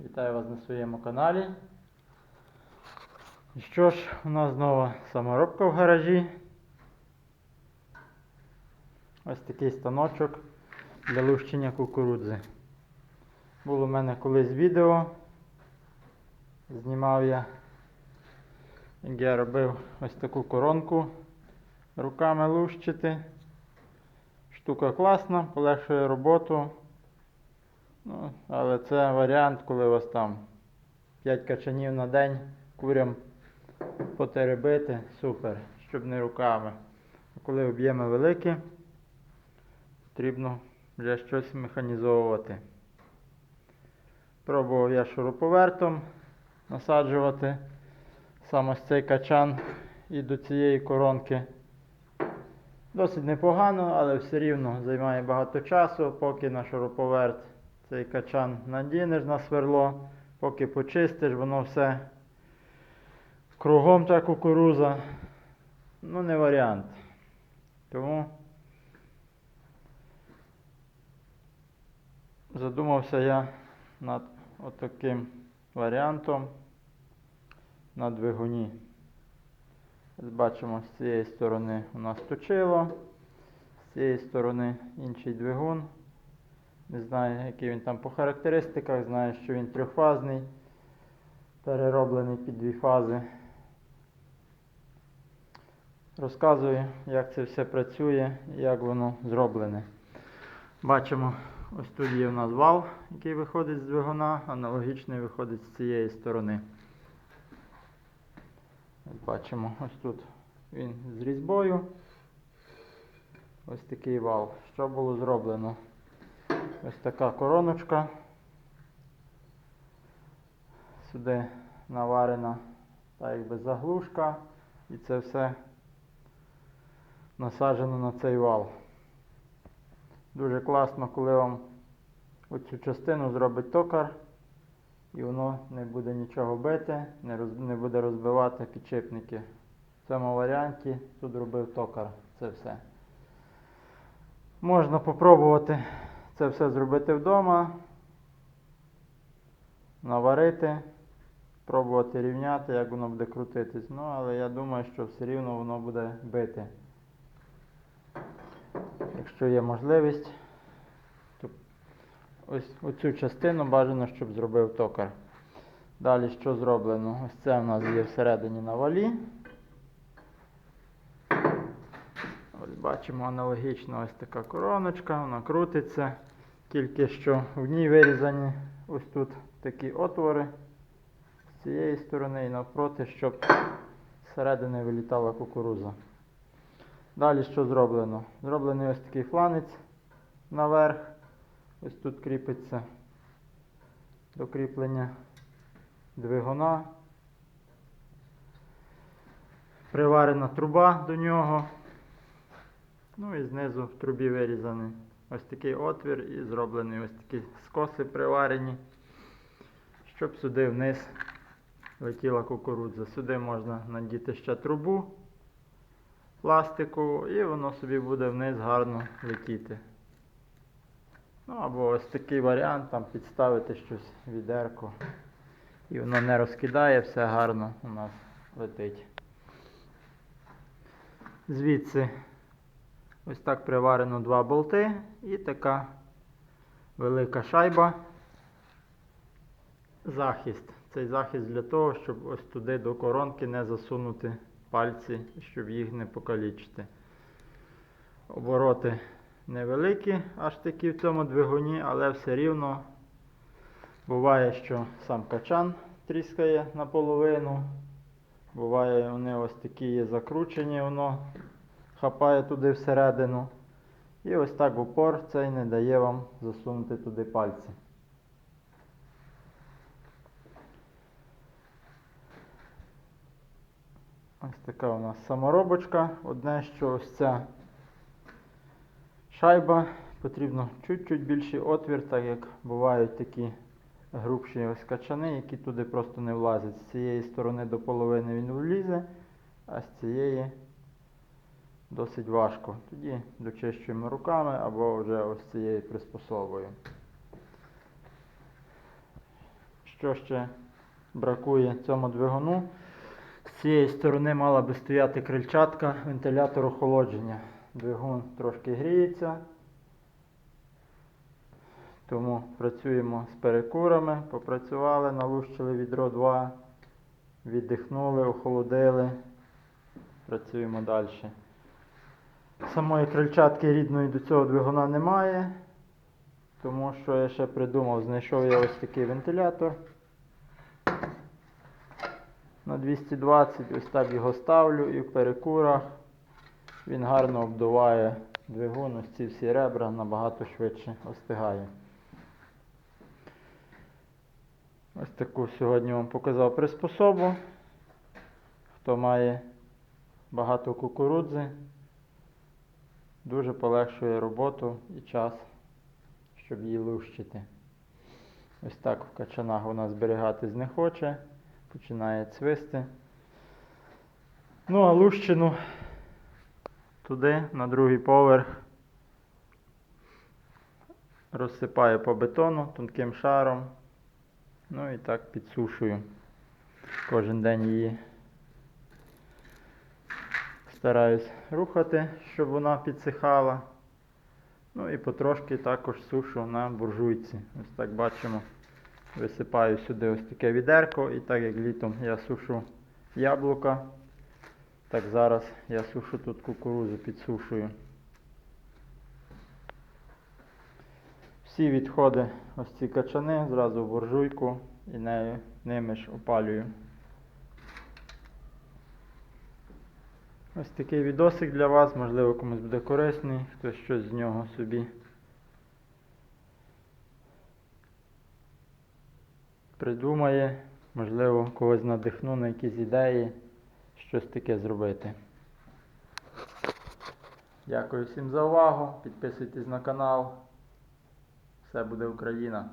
Вітаю вас на своєму каналі. І що ж, у нас знову саморобка в гаражі. Ось такий станочок для лущення кукурудзи. Було в мене колись відео. Знімав я, як я робив ось таку коронку руками лущити. Штука класна, полегшує роботу. Ну, але це варіант, коли у вас там 5 качанів на день курям потеребити, супер, щоб не руками. А коли об'єми великі, потрібно вже щось механізовувати. Пробував я шуруповертом насаджувати саме ось цей качан і до цієї коронки. Досить непогано, але все рівно займає багато часу, поки на шуруповерт цей качан надінеш на сверло, поки почистиш, воно все кругом та кукуруза. Ну, не варіант. Тому задумався я над отаким варіантом на двигуні. Бачимо, з цієї сторони у нас точило, з цієї сторони інший двигун. Не знаю, який він там по характеристиках, знаю, що він трьохфазний, перероблений під дві фази. Розказую, як це все працює і як воно зроблене. Бачимо, ось тут є у нас вал, який виходить з двигуна, аналогічний виходить з цієї сторони. Бачимо, ось тут він з різьбою. Ось такий вал. Що було зроблено? Ось така короночка. Сюди наварена так якби заглушка і це все насаджено на цей вал. Дуже класно, коли вам оцю частину зробить токар і воно не буде нічого бити, не, роз, не буде розбивати підшипники. В цьому варіанті тут робив токар це все. Можна попробувати це все зробити вдома, наварити, пробувати рівняти, як воно буде крутитись. Ну, але я думаю, що все рівно воно буде бити. Якщо є можливість, то ось оцю частину бажано, щоб зробив токар. Далі що зроблено? Ось це в нас є всередині на валі. Ось бачимо аналогічно ось така короночка, вона крутиться. Тільки що в ній вирізані ось тут такі отвори з цієї сторони і навпроти, щоб зсередини вилітала кукуруза. Далі що зроблено? Зроблений ось такий фланець наверх. Ось тут кріпиться до кріплення двигуна. Приварена труба до нього. Ну і знизу в трубі вирізаний ось такий отвір і зроблені ось такі скоси приварені, щоб сюди вниз летіла кукурудза. Сюди можна надіти ще трубу пластикову і воно собі буде вниз гарно летіти. Ну або ось такий варіант, там підставити щось відерко. І воно не розкидає, все гарно у нас летить. Звідси ось так приварено два болти і така велика шайба. Захист. Цей захист для того, щоб ось туди до коронки не засунути пальці, щоб їх не покалічити. Обороти невеликі, аж такі в цьому двигуні, але все рівно буває, що сам качан тріскає наполовину. Буває, вони ось такі є закручені, воно хапає туди всередину. І ось так в упор цей не дає вам засунути туди пальці. Ось така у нас саморобочка. Одне, що ось ця шайба, потрібно чуть-чуть більший отвір, так як бувають такі грубші ось качани, які туди просто не влазять. З цієї сторони до половини він влізе, а з цієї досить важко. Тоді дочищуємо руками або вже ось цією приспособою. що ще бракує цьому двигуну. З цієї сторони мала би стояти крильчатка, вентилятор охолодження. Двигун трошки гріється. Тому працюємо з перекурами, попрацювали, налущили відро 2, віддихнули, охолодили. Працюємо далі. Самої крильчатки рідної до цього двигуна немає. Тому що я ще придумав, знайшов я ось такий вентилятор. На 220, ось так його ставлю і в перекурах він гарно обдуває двигун, ось ці всі ребра набагато швидше остигає. Ось таку сьогодні вам показав приспособу. Хто має багато кукурудзи, дуже полегшує роботу і час, щоб її лущити. Ось так в качанах вона зберігатись не хоче, починає цвисти. Ну, а лущину туди, на другий поверх, розсипаю по бетону тонким шаром. Ну і так підсушую. Кожен день її стараюсь рухати, щоб вона підсихала. Ну і потрошки також сушу на буржуйці. Ось так бачимо. Висипаю сюди ось таке відерко і так як літом я сушу яблука, так зараз я сушу тут кукурузу, підсушую. Всі відходи, ось ці качани, зразу в буржуйку і нею, ними ж опалюю. Ось такий відосик для вас, можливо комусь буде корисний, хтось щось з нього собі придумає, можливо, когось надихну на якісь ідеї, щось таке зробити. Дякую всім за увагу. Підписуйтесь на канал. Все буде Україна.